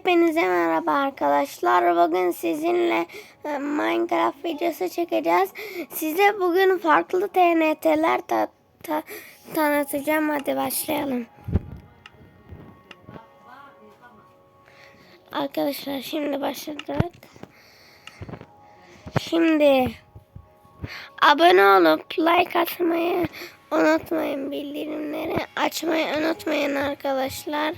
Hepinize merhaba arkadaşlar. Bugün sizinle e, Minecraft videosu çekeceğiz. Size bugün farklı TNT'ler ta- ta- tanıtacağım. Hadi başlayalım. Arkadaşlar şimdi başladık. Şimdi abone olup like atmayı unutmayın. Bildirimleri açmayı unutmayın arkadaşlar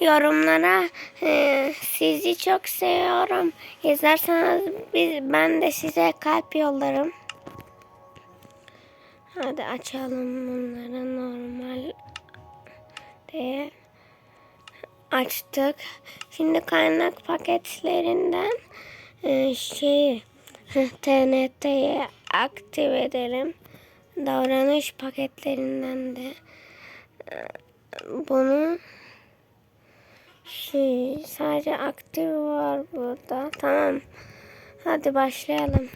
yorumlara e, sizi çok seviyorum yazarsanız biz, ben de size kalp yollarım. Hadi açalım bunları normal diye açtık. Şimdi kaynak paketlerinden e, şeyi TNT'yi aktif edelim. Davranış paketlerinden de e, bunu şey, sadece aktif var burada. Tamam. Hadi başlayalım.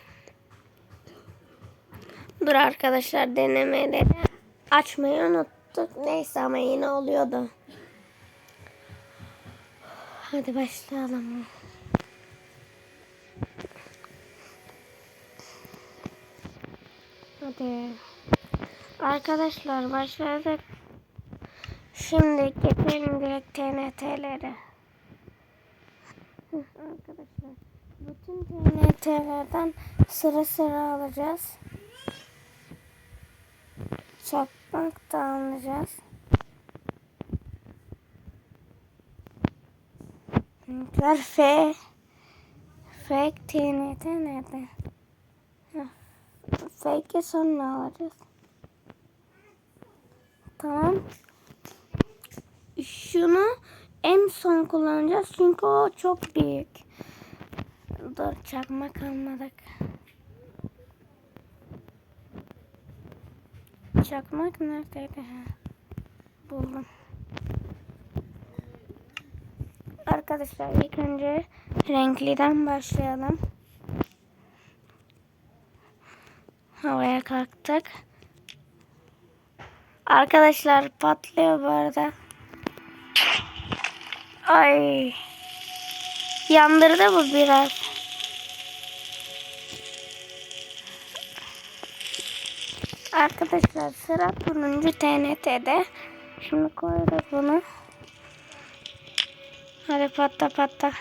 Dur arkadaşlar denemeleri açmayı unuttuk. Neyse ama yine oluyordu. Hadi başlayalım. Hadi. Arkadaşlar başladık. Şimdi geçelim direkt TNT'lere. Arkadaşlar bütün TNT'lerden sıra sıra alacağız. Çakmak da alacağız. Renkler F. Fake TNT nerede? Fake'i sonra alacağız. Tamam şunu en son kullanacağız çünkü o çok büyük. Dur çakmak almadık. Çakmak neredeydi? Ha, buldum. Arkadaşlar ilk önce renkliden başlayalım. Havaya kalktık. Arkadaşlar patlıyor bu arada. Ay. Yandırdı bu biraz. Arkadaşlar sıra turuncu TNT'de. Şimdi koyuyoruz bunu. Hadi patla patla.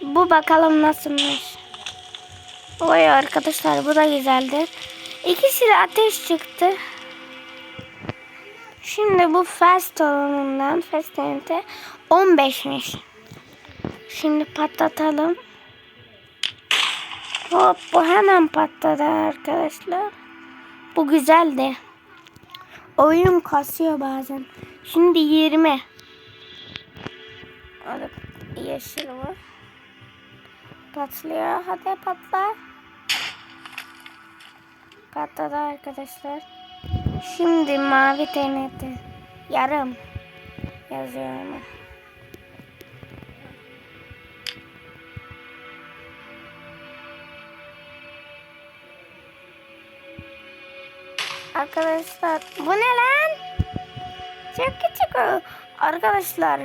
Bu bakalım nasılmış. Oy arkadaşlar bu da güzeldi. İkisi de ateş çıktı. Şimdi bu fast olanından fast TNT 15'miş. Şimdi patlatalım. Hop bu hemen patladı arkadaşlar. Bu güzeldi. Oyun kasıyor bazen. Şimdi 20. Orada yeşil var. Patlıyor. Hadi patla. Patladı arkadaşlar. Şimdi mavi TNT. Yarım. Yazıyor Arkadaşlar bu ne lan? Çok küçük. Arkadaşlar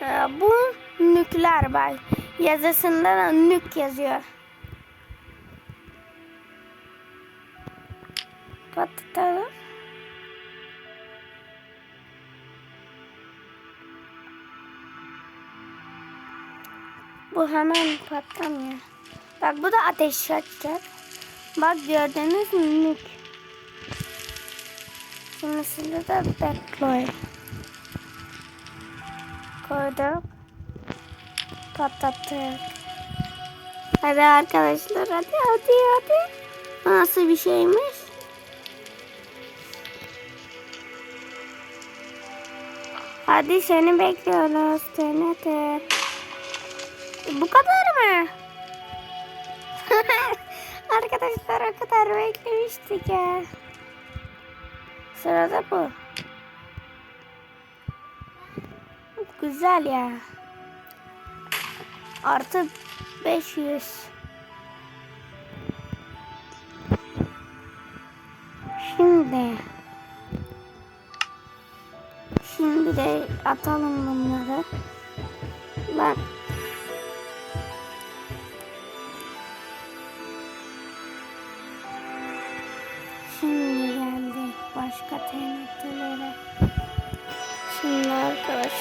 e, bu nükleer bak. Yazısında da nük yazıyor. Patlatalım. Bu hemen patlamıyor. Bak bu da ateş açacak. Bak gördünüz mü nük. Şimdi de deploy. Koyduk. Patlattık. Hadi arkadaşlar hadi hadi hadi. Nasıl bir şeymiş? Hadi seni bekliyoruz TNT. Bu kadar mı? Arkadaşlar o kadar beklemiştik ya. Sırada bu. Güzel ya. Artı 500. Şimdi Şimdi Şimdi atalım bunları. Lan.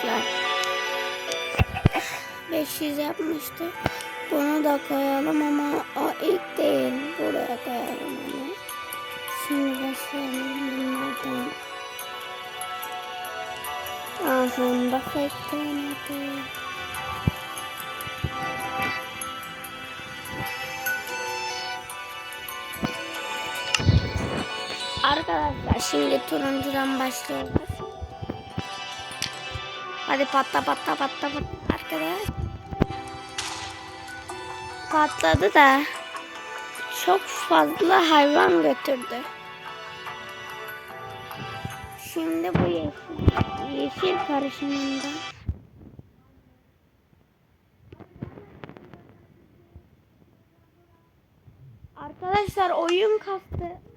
Arkadaşlar 500 yapmıştı. Bunu da koyalım ama o ilk değil. Buraya koyalım onu. Şimdi başlayalım bunlardan. Ağzında fake TNT. Arkadaşlar şimdi turuncudan başlıyoruz. Hadi patla patla patla patla arkadaş. Patladı da çok fazla hayvan götürdü. Şimdi bu yeşil, yeşil karışımında. Arkadaşlar oyun kastı.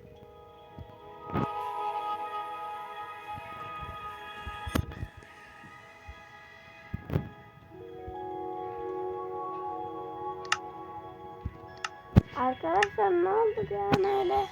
Arkadaşlar ne oldu yani öyle?